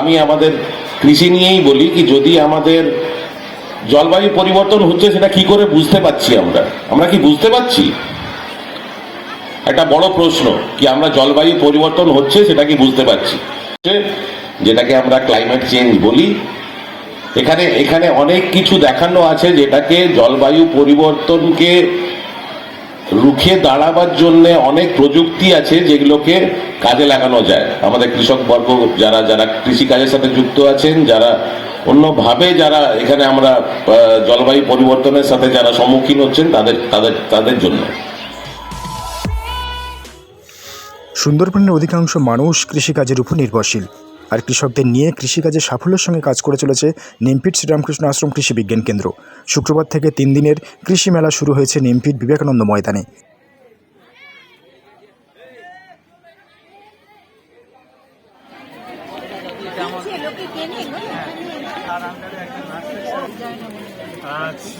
আমি আমাদের কৃষি নিয়েই বলি কি যদি আমাদের জলবায়ু পরিবর্তন হচ্ছে, সেটা কি করে বুঝতে পারছি আমরা? আমরা কি বুঝতে পারছি? একটা বড় প্রশ্ন, কি আমরা জলবায়ু পরিবর্তন হচ্ছে, সেটা কি বুঝতে পারছি? যেটাকে আমরা ক্লাইমেট চেঞ্জ বলি। এখানে এখানে অনেক কিছু দেখানো আছে যেটাকে জলবায়ু পরিবর্তনকে রুখে দাঁড়াবার জন্য অনেক প্রযুক্তি আছে যেগুলোকে কাজে লাগানো যায়। আমাদের কৃষক বর্গ, যারা যারা কৃষিকাজের সাথে যুক্ত আছেন, যারা অন্যভাবে যারা এখানে আমরা জলবায়ু পরিবর্তনের সাথে যারা সম্মুখীন হচ্ছেন, তাদের তাদের তাদের জন্য। সুন্দরবনের অধিকাংশ মানুষ কৃষিকাজের উপর নির্ভরশীল। আর কৃষকদের নিয়ে কৃষিকাজে সাফল্যের সঙ্গে কাজ করে চলেছে নিমপিট শ্রীরামকৃষ্ণ আশ্রম কৃষি বিজ্ঞান কেন্দ্র। শুক্রবার থেকে তিন দিনের কৃষি মেলা শুরু হয়েছে নিমপিট বিবেকানন্দ ময়দানে।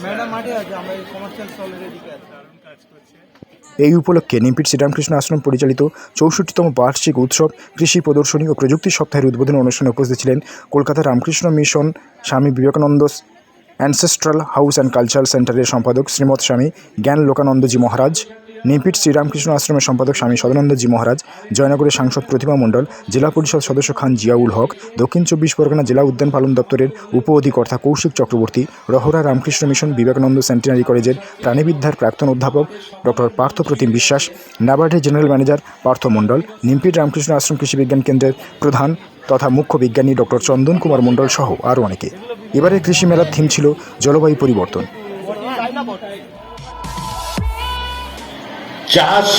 ম্যাডাম মাঠে আছে আমরা এই কমার্শিয়াল স্টলের এদিকে আছি। দারুণ কাজ করছে। এই উপলক্ষে নিমপিট শ্রীরামকৃষ্ণ আশ্রম পরিচালিত চৌষট্টিতম বার্ষিক উৎসব কৃষি প্রদর্শনী ও প্রযুক্তি সপ্তাহের উদ্বোধন অনুষ্ঠানে উপস্থিত ছিলেন Kolkata Ramakrishna Mission Swami Vivekananda ancestral house and cultural সেন্টারের সম্পাদক শ্রীমৎ স্বামী জ্ঞান লোকানন্দজি মহারাজ। নিমপিট শ্রীরামকৃষ্ণ আশ্রমের সম্পাদক স্বামী সদানন্দজি মহারাজ, জয়নগরের সাংসদ প্রতিমা মণ্ডল, জেলা পরিষদ সদস্য খান জিয়াউল হক, দক্ষিণ চব্বিশ পরগনা জেলা উদ্যান পালন দপ্তরের উপ অধিকর্তা কৌশিক চক্রবর্তী, রহরা রামকৃষ্ণ মিশন বিবেকানন্দ সেন্টিনারি কলেজের প্রাণীবিদ্যার প্রাক্তন অধ্যাপক ডক্টর পার্থ প্রতিম বিশ্বাস নাবার্ডের জেনারেল ম্যানেজার পার্থ মণ্ডল, নিমপিট রামকৃষ্ণ আশ্রম কৃষি বিজ্ঞান কেন্দ্রের প্রধান তথা মুখ্য বিজ্ঞানী ডক্টর চন্দন কুমার মণ্ডল সহ আরও অনেকে। এবারের কৃষি মেলার থিম ছিল জলবায়ু পরিবর্তন। চাষ,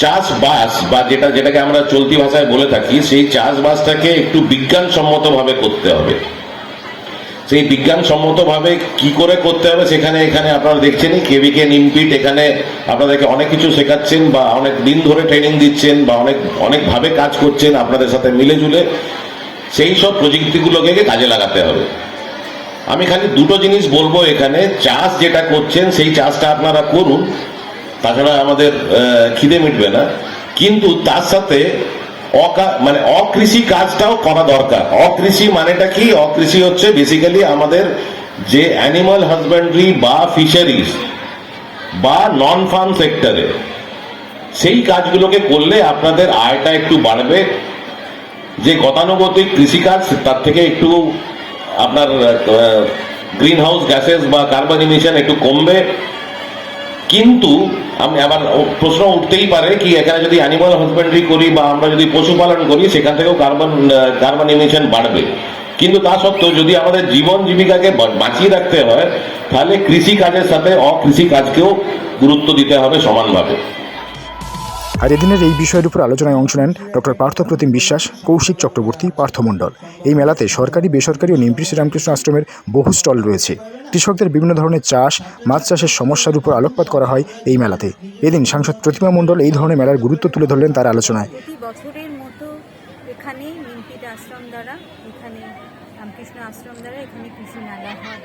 চাষবাস বা যেটা, যেটাকে আমরা চলতি ভাষায় বলে থাকি, সেই চাষবাসটাকে একটু বিজ্ঞানসম্মতভাবে করতে হবে। সেই বিজ্ঞানসম্মতভাবে কি করে করতে হবে সেখানে, এখানে আপনারা দেখছেনই কেভিকে নিমপিট, এখানে আপনাদেরকে অনেক কিছু শেখাচ্ছেন বা অনেক দিন ধরে ট্রেনিং দিচ্ছেন বা অনেক, অনেকভাবে কাজ করছেন আপনাদের সাথে মিলে জুলে সেই সব প্রযুক্তিগুলোকে কাজে লাগাতে হবে। আমি খালি দুটো জিনিস বলব এখানে, চাষ যেটা করছেন, সেই চাষটা আপনারা করুন। তাছাড়া আমাদের খিদে মিটবে না। কিন্তু তার সাথে মানে অকৃষি কাজটাও করা দরকার। অকৃষি মানেটা কি? অকৃষি হচ্ছে বেসিক্যালি আমাদের যে অ্যানিমাল হাজবেন্ডারি বা ফিশারিজ বা নন ফার্ম সেক্টরে সেই কাজগুলোকে করলে আপনাদের আয়টা একটু বাড়বে। যে গতানুগতিক কৃষিকাজ, তার থেকে একটু আপনার গ্রিন হাউস গ্যাসেস বা কার্বন ইমিশন একটু কমবে। কিন্তু আমি আবার প্রশ্ন উঠতেই পারে কি এখানে যদি অ্যানিমাল হাজবেন্ডারি করি বা আমরা যদি পশুপালন করি, সেখান থেকেও কার্বন কার্বন ইমিশন বাড়বে। কিন্তু তা সত্ত্বেও যদি আমাদের জীবন জীবিকাকে বাঁচিয়ে রাখতে হয়, তাহলে কৃষি কাজের সাথে অকৃষি কাজকেও গুরুত্ব দিতে হবে সমানভাবে। আর এদিনের এই বিষয়ের উপর আলোচনায় অংশ নেন ডক্টর পার্থ প্রতিম বিশ্বাস, কৌশিক চক্রবর্তী, পার্থ মণ্ডল। এই মেলাতে সরকারি, বেসরকারি ও নিমপি শ্রীরামকৃষ্ণ আশ্রমের বহু স্টল রয়েছে। কৃষকদের বিভিন্ন ধরনের চাষ, মাছ চাষের সমস্যার উপর আলোকপাত করা হয় এই মেলাতে। এদিন সাংসদ প্রতিমা মণ্ডল এই ধরনের মেলার গুরুত্ব তুলে ধরলেন তার আলোচনায়। বছরের মতো এখানে আশ্রম দ্বারা, এখানে রামকৃষ্ণ আশ্রম দ্বারা এখানে কৃষি মেলা হয়।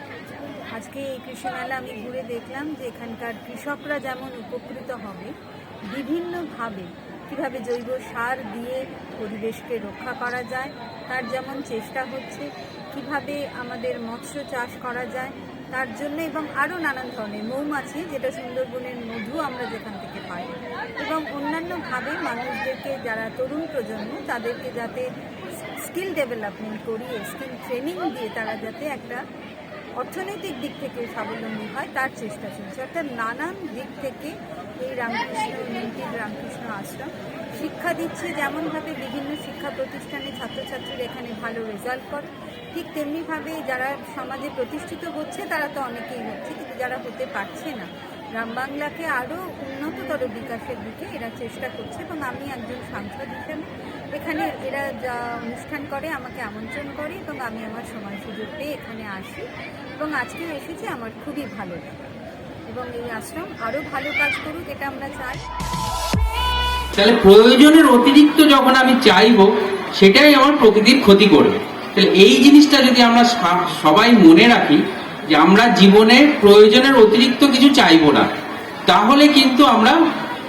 আজকে এই কৃষি মেলা আমি ঘুরে দেখলাম যে এখানকার কৃষকরা যেমন উপকৃত হবে বিভিন্নভাবে কীভাবে জৈব সার দিয়ে পরিবেশকে রক্ষা করা যায়, তার যেমন চেষ্টা হচ্ছে, কীভাবে আমাদের মৎস্য চাষ করা যায়, তার জন্য এবং আরও নানান ধরনের মৌমাছি, যেটা সুন্দরবনের মধু আমরা যেখান থেকে পাই। এবং অন্যান্যভাবে মানুষদেরকে, যারা তরুণ প্রজন্ম, তাদেরকে যাতে স্কিল ডেভেলপমেন্ট করিয়ে স্কিল ট্রেনিং দিয়ে তারা যাতে একটা অর্থনৈতিক দিক থেকে স্বাবলম্বী হয়, তার চেষ্টা চলছে। অর্থাৎ নানান দিক থেকে এই রামকৃষ্ণ নিমতির রামকৃষ্ণ আশ্রম শিক্ষা দিচ্ছে। যেমনভাবে বিভিন্ন শিক্ষা প্রতিষ্ঠানে ছাত্রছাত্রীরা এখানে ভালো রেজাল্ট করে, ঠিক তেমনিভাবে যারা সমাজে প্রতিষ্ঠিত হচ্ছে, তারা তো অনেকেই হচ্ছে, কিন্তু যারা হতে পারছে না। গ্রাম বাংলাকে আরও উন্নততর বিকাশের দিকে এরা চেষ্টা করছে এবং আমি একজন সাংসদ হিসেবে এখানে এরা যা অনুষ্ঠান করে, আমাকে আমন্ত্রণ করে এবং আমি আমার সময় সুযোগ পেয়ে এখানে আসি। এবং আজকেও এসেছি আমার খুবই ভালো লাগে এবং এই আশ্রম আরও ভালো কাজ করুক এটা আমরা চাই। তাহলে প্রয়োজনের অতিরিক্ত যখন আমি চাইব সেটাই আমার প্রকৃতির ক্ষতি করবে। তাহলে এই জিনিসটা যদি আমরা সবাই মনে রাখি যে আমরা জীবনে প্রয়োজনের অতিরিক্ত কিছু চাইব না তাহলে কিন্তু আমরা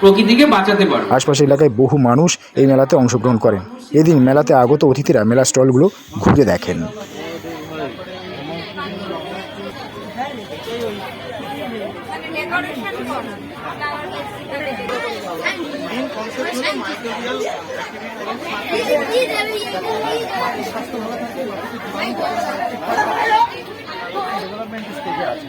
প্রকৃতিকে বাঁচাতে পারব। আশপাশের এলাকায় বহু মানুষ এই মেলাতে অংশগ্রহণ করেন। এদিন মেলাতে আগত অতিথিরা মেলা স্টলগুলো ঘুরে দেখেন। ডেভেলপমেন্ট স্টেজে আছে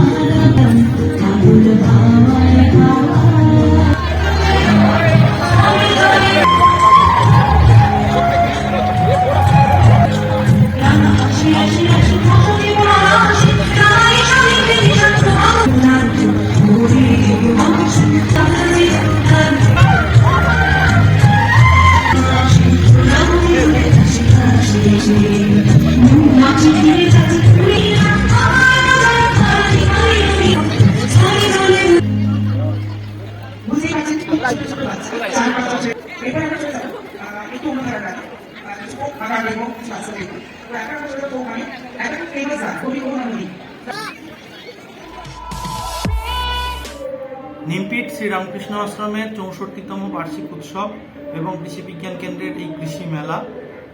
নিমপিট শ্রীরামকৃষ্ণ আশ্রমের চৌষট্টিতম বার্ষিক উৎসব এবং কৃষি বিজ্ঞান কেন্দ্রের এই কৃষি মেলা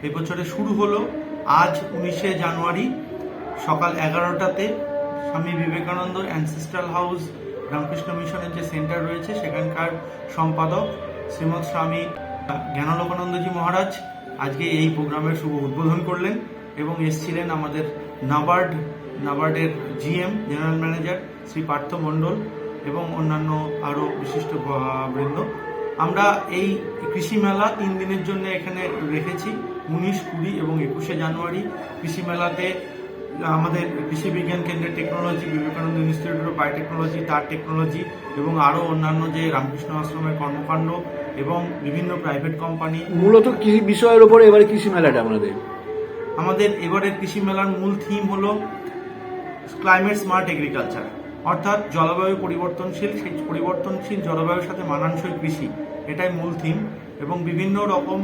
এবছরে শুরু হলো আজ উনিশে জানুয়ারি সকাল এগারোটাতে। স্বামী বিবেকানন্দ অ্যানসেস্ট্রাল হাউস রামকৃষ্ণ মিশনের যে সেন্টার রয়েছে, সেখানকার সম্পাদক শ্রীমৎ স্বামী জ্ঞানলোকানন্দজি মহারাজ আজকে এই প্রোগ্রামের শুভ উদ্বোধন করলেন এবং এসছিলেন আমাদের NABARD, নাবার্ডের GM, general manager Shri Partha Mondal এবং অন্যান্য আরও বিশিষ্ট বৃন্দ আমরা এই কৃষি মেলা তিন দিনের জন্য এখানে রেখেছি, উনিশ কুড়ি এবং একুশে জানুয়ারি। কৃষি মেলাতে আমাদের কৃষি বিজ্ঞান কেন্দ্রের technology Vivekananda institute of biotechnology তার টেকনোলজি এবং আরও অন্যান্য যে রামকৃষ্ণ আশ্রমের কর্মকাণ্ড এবং বিভিন্ন প্রাইভেট কোম্পানি মূলত কৃষি বিষয়ের উপরে এবারে কৃষি মেলাটা আমাদের। আমাদের এবারের কৃষি মেলার মূল থিম হলো ক্লাইমেট স্মার্ট এগ্রিকালচার অর্থাৎ জলবায়ু পরিবর্তনশীল সেই পরিবর্তনশীল জলবায়ুর সাথে মানানসই কৃষি এটাই মূল থিম এবং বিভিন্ন রকম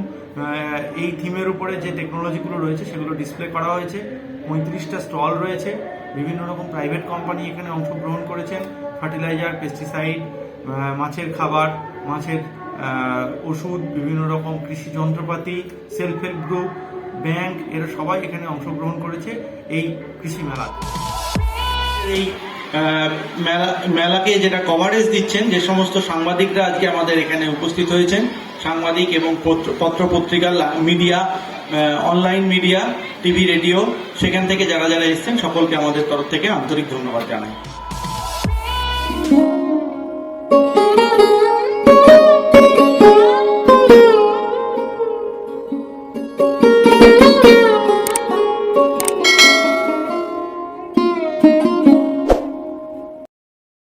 এই থিমের উপরে যে টেকনোলজিগুলো রয়েছে সেগুলো ডিসপ্লে করা হয়েছে। পঁয়ত্রিশটা স্টল রয়েছে। বিভিন্ন রকম প্রাইভেট কোম্পানি এখানে অংশগ্রহণ করেছেন। ফার্টিলাইজার পেস্টিসাইড মাছের খাবার, মাছের ওষুধ, বিভিন্ন রকম কৃষি যন্ত্রপাতি সেলফ হেল্প গ্রুপ ব্যাংক এরা সবাই এখানে অংশগ্রহণ করেছে এই কৃষি মেলা। এই মেলা, মেলাকে যেটা কভারেজ দিচ্ছেন, যে সমস্ত সাংবাদিকরা আজকে আমাদের এখানে উপস্থিত হয়েছেন, সাংবাদিক এবং পত্র- পত্রপত্রিকা media online media TV radio সেখান থেকে যারা যারা এসছেন সকলকে আমাদের তরফ থেকে আন্তরিক ধন্যবাদ জানাই।